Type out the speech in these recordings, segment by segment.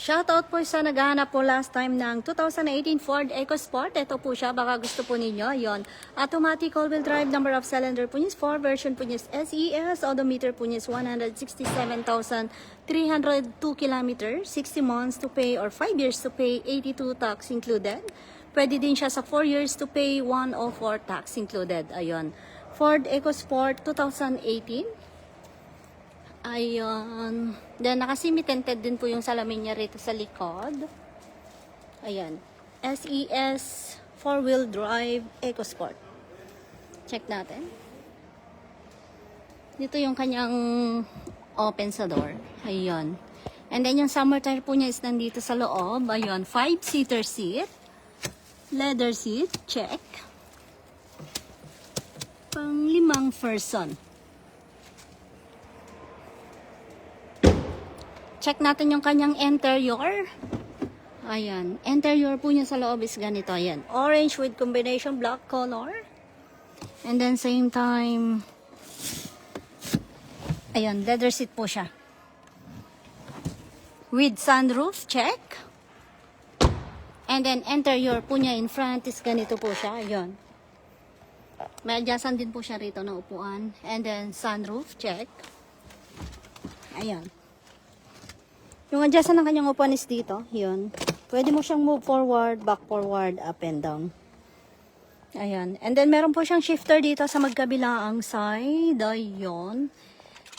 Shoutout po sa naghahanap po last time ng 2018 Ford EcoSport. Ito po siya, baka gusto po ninyo. Yon. Automatic all-wheel drive, number of cylinder po niya is 4, version po niya SES, odometer po niya is 167,302 km, 60 months to pay or 5 years to pay, 82 tax included. Pwede din siya sa 4 years to pay, 104 tax included. Ayun. Ford EcoSport 2018. Ayun. Then, nakasimi-tinted din po yung salamin niya rito sa likod. Ayan. SES 4-wheel drive EcoSport. Check natin. Dito yung kanyang open sa door. Ayun. And then, yung summer tire po niya is nandito sa loob. Ayun. 5-seater seat. Leather seat. Check. Pang limang person. Check natin yung kanyang interior. Ayan. Interior po niya sa loob is ganito. Ayan. Orange with combination black color. And then same time, ayan, leather seat po siya. With sunroof, check. And then interior po niya in front is ganito po siya. Ayan. May adjustan din po siya rito na upuan. And then sunroof, check. Ayan. Yung adjustan ng kanyang upuan is dito. Yun. Pwede mo siyang move forward, back forward, up and down. Ayan. And then, meron po siyang shifter dito sa magkabilaang side. Ayun.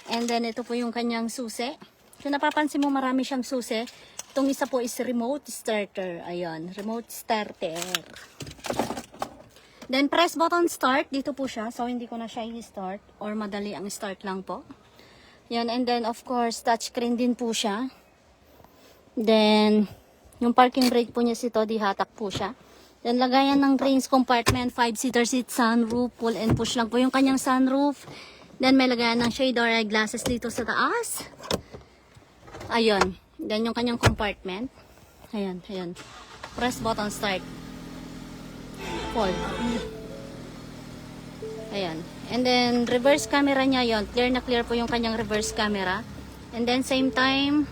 And then, ito po yung kanyang susi. Kung napapansin mo, marami siyang susi. Itong isa po is remote starter. Ayan. Remote starter. Then, press button start. Dito po siya. So, hindi ko na siya i-start. Or madali ang start lang po. Yan. And then, of course, touchscreen din po siya. Then, yung parking brake po niya sito, di hatak po siya. Then, lagayan ng rains compartment, 5-seater seat, sunroof, pull and push lang po yung kanyang sunroof. Then, may lagayan ng shade or eyeglasses dito sa taas. Ayun. Then, yung kanyang compartment. Ayan, ayan. Press button start. Pull. Ayan. And then, reverse camera niya yon Clear na clear po yung kanyang reverse camera. And then, same time,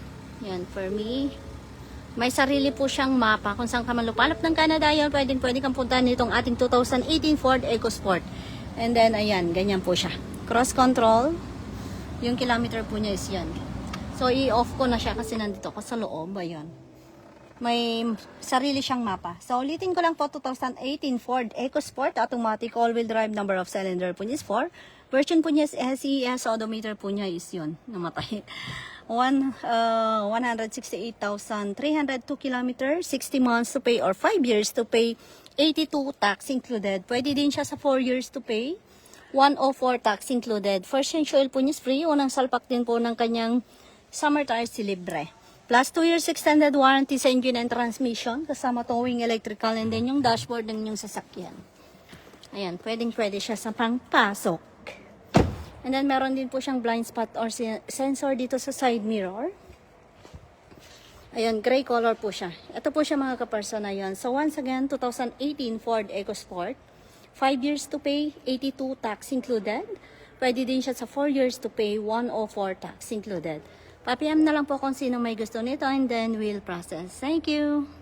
yan, for me, may sarili po siyang mapa kung saan ka man lupalop ng Canada yan, pwedeng pwede kang puntahan nitong ating 2018 Ford EcoSport. And then, ayan, ganyan po siya. Cross control, yung kilometer po niya is yan. So, i-off ko na siya kasi nandito ko sa loob, ayan. May sarili siyang mapa. So, ulitin ko lang po, 2018 Ford EcoSport, automatic all-wheel drive, number of cylinder po niya is 4. Version po niya is SES, odometer po niya is yun, namatay. One, uh, 168,302 kilometers, 60 months to pay or 5 years to pay, 82 tax included. Pwede din siya sa 4 years to pay, 104 tax included. First change oil po niya is free, unang salpak din po ng kanyang summer tires si libre. Plus 2 years extended warranty sa engine and transmission, kasama towing electrical and then yung dashboard ng inyong sasakyan. Ayan, pwedeng pwede siya sa pangpasok. And then, meron din po siyang blind spot or sen- sensor dito sa side mirror. Ayan, gray color po siya. Ito po siya mga kaperson na yan. So, once again, 2018 Ford EcoSport. 5 years to pay, 82 tax included. Pwede din siya sa 4 years to pay, 104 tax included. Pa-PM na lang po kung sino may gusto nito and then we'll process. Thank you!